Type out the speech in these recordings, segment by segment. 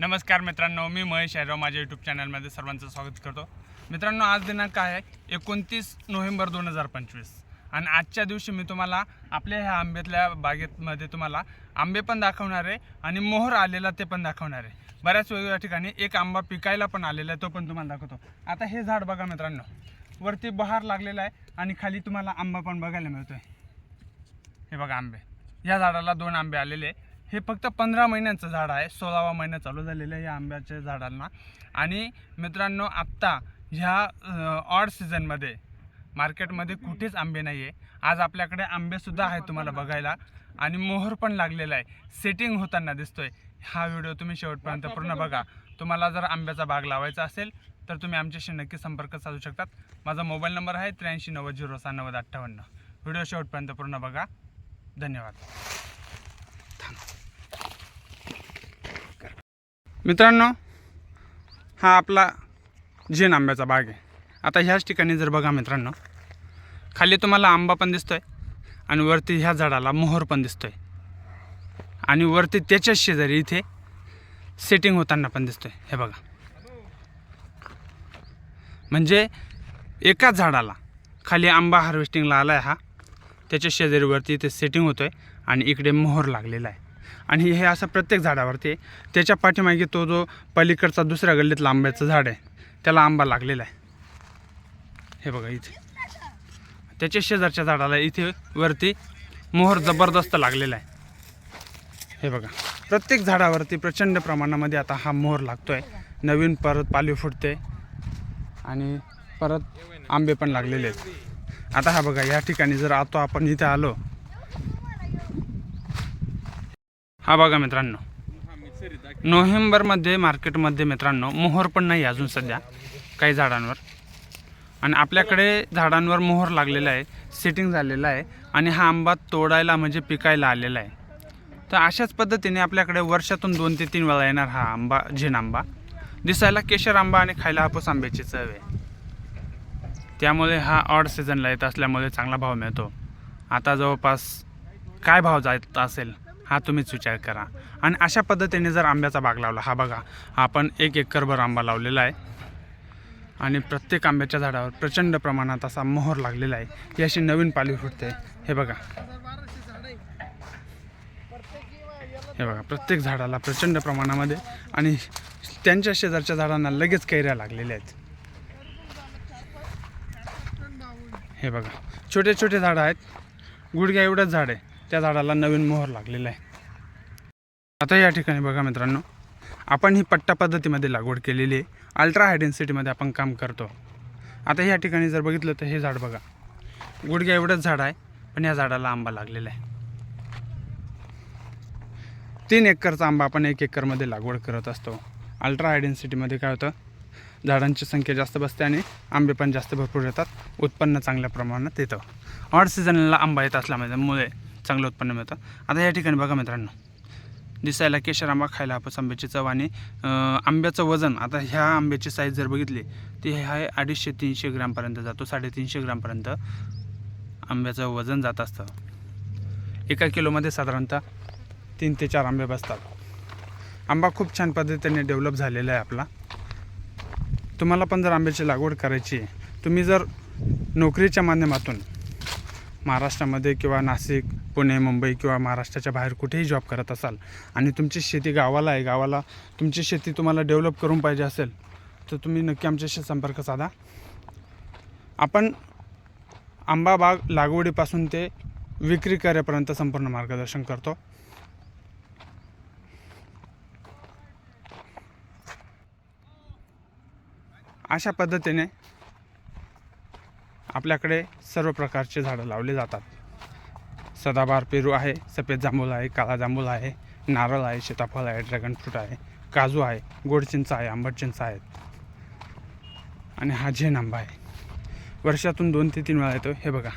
नमस्कार मित्रांनो मी महेश यादव माझ्या यूट्यूब चॅनलमध्ये सर्वांचं स्वागत करतो. मित्रांनो आज दिनांक आहे एकोणतीस नोव्हेंबर दोन हजार पंचवीस. आणि आजच्या दिवशी मी तुम्हाला आपल्या ह्या आंब्यातल्या बागेतमध्ये तुम्हाला आंबे पण दाखवणार आहे आणि मोहर आलेला ते पण दाखवणार आहे. बऱ्याच वेगवेगळ्या ठिकाणी एक आंबा पिकायला पण आलेला आहे तो पण तुम्हाला दाखवतो. आता हे झाड बघा मित्रांनो वरती बहार लागलेला आहे आणि खाली तुम्हाला आंबा पण बघायला मिळतो आहे हे बघा आंबे. या झाडाला दोन आंबे आलेले आहे. हे फक्त पंधरा महिन्यांचं झाड आहे. सोळावा महिना चालू झालेलं आहे या आंब्याच्या झाडांना. आणि मित्रांनो आत्ता ह्या ऑड सीझनमध्ये मार्केटमध्ये कुठेच आंबे नाही आहे आज आपल्याकडे आंबेसुद्धा आहेत तुम्हाला बघायला. आणि मोहर पण लागलेला आहे. सेटिंग होताना दिसतोय. हा व्हिडिओ तुम्ही शेवटपर्यंत पूर्ण बघा. तुम्हाला जर आंब्याचा बाग लावायचा असेल तर तुम्ही आमच्याशी नक्की संपर्क साधू शकतात. माझा मोबाईल नंबर आहे त्र्याऐंशी नव्वद झिरो सहा नव्वद अठ्ठावन्न. व्हिडिओ शेवटपर्यंत पूर्ण बघा. धन्यवाद. मित्रांनो हा आपला जेन आंब्याचा बाग आहे. आता ह्याच ठिकाणी जर बघा मित्रांनो खाली तुम्हाला आंबा पण दिसतो आहे आणि वरती ह्या झाडाला मोहर पण दिसतो आहे आणि वरती त्याच्याच शेजारी इथे सेटिंग होताना पण दिसतो आहे हे बघा. म्हणजे एकाच झाडाला खाली आंबा हार्वेस्टिंगला आला आहे हा. त्याच्या शेजारीवरती इथे सेटिंग होतो आहे आणि इकडे मोहर लागलेला आहे. आणि हे असं प्रत्येक झाडावरती आहे. त्याच्या पाठीमागे तो जो पलीकडचा दुसऱ्या गल्लीतला आंब्याचं झाड आहे त्याला आंबा लागलेला आहे. हे बघा इथे. त्याच्या शेजारच्या झाडाला इथे वरती मोहर जबरदस्त लागलेला आहे. हे बघा. प्रत्येक झाडावरती प्रचंड प्रमाणामध्ये आता हा मोहर लागतो आहे नवीन परत पाली फुटते आणि परत आंबे पण लागलेले आहेत. आता हा बघा या ठिकाणी जर आता आपण इथे आलो हा बघा मित्रांनो. नोव्हेंबरमध्ये मार्केटमध्ये मित्रांनो मोहर पण नाही अजून सध्या काही झाडांवर. आणि आपल्याकडे झाडांवर मोहर लागलेला आहे सेटिंग झालेलं आहे आणि हा आंबा तोडायला म्हणजे पिकायला आलेला आहे. तर अशाच पद्धतीने आपल्याकडे वर्षातून दोन ते तीन वेळा येणार हा आंबा झेन आंबा. दिसायला केशर आंबा आणि खायला हापूस आंब्याची चव आहे. त्यामुळे हा ऑड सीझनला येत असल्यामुळे चांगला भाव मिळतो. आता जवळपास काय भाव जात असेल? हा तुम्हीच विचार करा. आणि अशा पद्धतीने जर आंब्याचा बाग लावला हा बघा हा आपण एक एकरभर आंबा लावलेला आहे. आणि प्रत्येक आंब्याच्या झाडावर प्रचंड प्रमाणात असा मोहर लागलेला आहे. ही अशी नवीन पाली फुटते. हे बघा. हे बघा प्रत्येक झाडाला प्रचंड प्रमाणामध्ये आणि त्यांच्या शेजारच्या झाडांना लगेच कैऱ्या लागलेल्या आहेत. हे बघा छोटे छोटे झाडं आहेत. गुडघ्या एवढंच झाड आहे. त्या झाडाला नवीन मोहर लागलेला आहे. आता या ठिकाणी बघा मित्रांनो आपण ही पट्टा पद्धतीमध्ये लागवड केलेली आहे. अल्ट्रा हाय डेन्सिटीमध्ये आपण काम करतो. आता या ठिकाणी जर बघितलं तर हे झाड बघा. गुडघ्या एवढंच झाड आहे पण या झाडाला आंबा लागलेला आहे. तीन एकरचा आंबा आपण एक एकरमध्ये लागवड करत असतो. अल्ट्रा हाय डेन्सिटीमध्ये काय होतं? झाडांची संख्या जास्त बसते आणि आंबे पण जास्त भरपूर येतात. उत्पन्न चांगल्या प्रमाणात येतं. ऑड सीझनला आंबा येत असल्यामुळे चांगलं उत्पन्न मिळतं. आता या ठिकाणी बघा मित्रांनो. दिसायला केशर आंबा खायला हापूस आंब्याची चव आणि आंब्याचं वजन. आता ह्या आंब्याची साईज जर बघितली ती आहे अडीचशे तीनशे ग्रॅमपर्यंत जातो. साडेतीनशे ग्रॅमपर्यंत आंब्याचं वजन जात असतं. एका किलोमध्ये साधारणतः तीन ते चार आंबे बसतात. आंबा खूप छान पद्धतीने डेव्हलप झालेला आहे आपला. तुम्हाला पण जर आंब्याची लागवड करायची आहे तुम्ही जर नोकरीच्या माध्यमातून महाराष्ट्रामध्ये किंवा नाशिक पुणे मुंबई किंवा महाराष्ट्राच्या बाहेर कुठेही जॉब करत असाल आणि तुमची शेती गावाला आहे गावाला तुमची शेती तुम्हाला डेव्हलप करून पाहिजे असेल तर तुम्ही नक्की आमच्याशी संपर्क साधा. आपण आंबा बाग लागवडीपासून ते विक्री करेपर्यंत संपूर्ण मार्गदर्शन करतो. अशा पद्धतीने आपल्याकडे सर्व प्रकारचे झाडं लावले जातात. सदाबहार पेरू आहे सफेद जांभूळ आहे काळा जांभूळ आहे नारळ आहे सीताफळ आहे ड्रॅगन फ्रूट आहे काजू आहे गोड चिंच आहे आंबट चिंच आहेत. आणि हा झेन आंबा आहे. वर्षातून दोन ते तीन वेळा येतो हे बघा.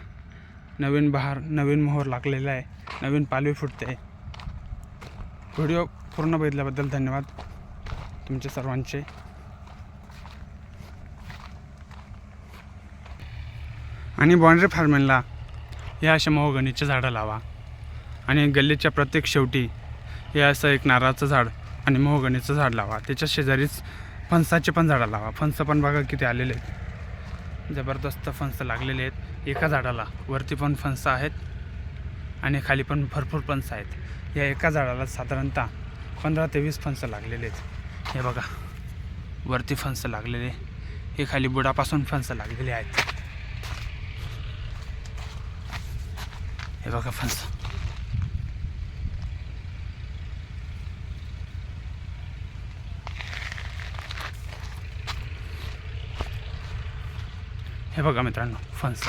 नवीन बहार नवीन मोहर लागलेला आहे. नवीन पालवी फुटते. व्हिडिओ पूर्ण बघितल्याबद्दल धन्यवाद. तुमचे सर्वांचे आणि बाँड्री फार्मिंगला हे अशा महोगणीचे झाडं लावा. आणि गल्लीच्या प्रत्येक शेवटी हे असं एक नारळाचं झाड आणि मोहगणीचं झाड लावा. त्याच्या शेजारीच फणसाचे पण झाडं लावा. फणस पण बघा किती आलेले आहेत. जबरदस्त फणस लागलेले आहेत. एका झाडाला वरती पण फणस आहेत आणि खाली पण भरपूर फणस आहेत. या एका झाडाला साधारणतः पंधरा ते वीस फणस लागलेले आहेत. हे बघा वरती फणसं लागलेले. हे खाली बुडापासून फणस लागलेले आहेत. हे बघा फणस हे बघा मित्रांनो फणस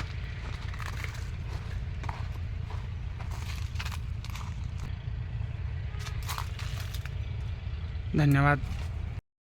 धन्यवाद